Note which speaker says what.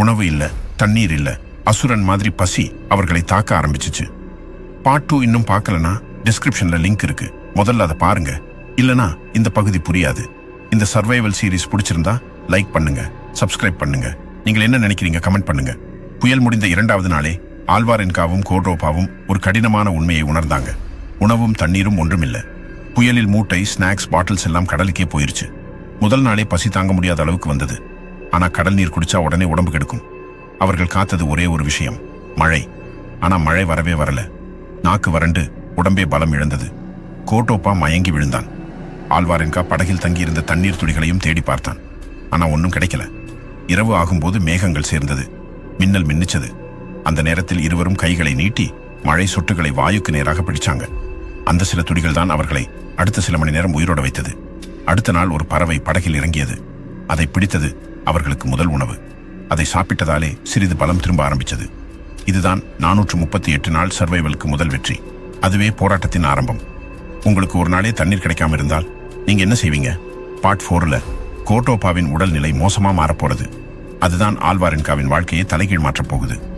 Speaker 1: உணவு இல்லை தண்ணீர் இல்லை. அசுரன் மாதிரி பசி அவர்களை தாக்க ஆரம்பிச்சிச்சு. பார்ட் டூ இன்னும் பார்க்கலனா டிஸ்கிரிப்ஷன்ல லிங்க் இருக்கு. முதல்ல அதை பாருங்க. இல்லனா இந்த பகுதி புரியாது. இந்த சர்வைவல் சீரிஸ் பிடிச்சிருந்தா லைக் பண்ணுங்க சப்ஸ்கிரைப் பண்ணுங்க. நீங்கள் என்ன நினைக்கிறீங்க கமெண்ட் பண்ணுங்க. புயல் முடிந்த இரண்டாவது நாளே ஆழ்வாரென்காவும் கோட்ரோப்பாவும் ஒரு கடினமான உண்மையை உணர்ந்தாங்க. உணவும் தண்ணீரும் ஒன்றுமில்லை. புயலில் மூட்டை ஸ்நாக்ஸ் பாட்டில்ஸ் எல்லாம் கடலுக்கே போயிருச்சு. முதல் நாளே பசி தாங்க முடியாத அளவுக்கு வந்தது. ஆனா கடல் நீர் குடிச்சா உடனே உடம்பு கெடுக்கும். அவர்கள் காத்தது ஒரே ஒரு விஷயம் மழை. ஆனா மழை வரவே வரல. நாக்கு வறண்டு உடம்பே பலம் இழந்தது. கோட்டோப்பா மயங்கி விழுந்தான். ஆழ்வாரென்கா படகில் தங்கியிருந்த தண்ணீர் துளிகளையும் தேடி பார்த்தான். ஆனா ஒன்றும் கிடைக்கல. இரவு ஆகும்போது மேகங்கள் சேர்ந்தது. மின்னல் மின்னிச்சது. அந்த நேரத்தில் இருவரும் கைகளை நீட்டி மழை சொட்டுகளை வாயுக்கு நேராக பிடிச்சாங்க. அந்த சில துடிகள் தான் அவர்களை அடுத்த சில மணி நேரம் உயிரோட வைத்தது. அடுத்த நாள் ஒரு பறவை படகில் இறங்கியது. அதை பிடித்தது அவர்களுக்கு முதல் உணவு. அதை சாப்பிட்டதாலே சிறிது பலம் திரும்ப ஆரம்பிச்சது. இதுதான் நானூற்று முப்பத்தி எட்டு நாள் சர்வைவலுக்கு முதல் வெற்றி. அதுவே போராட்டத்தின் ஆரம்பம். உங்களுக்கு ஒரு நாளே தண்ணீர் கிடைக்காம இருந்தால் நீங்க என்ன செய்வீங்க? பார்ட் ஃபோர்ல கோட்டோபாவின் உடல்நிலை மோசமா மாறப்போறது. அதுதான் ஆழ்வாரின்காவின் வாழ்க்கையை தலைகீழ் மாற்றப் போகுது.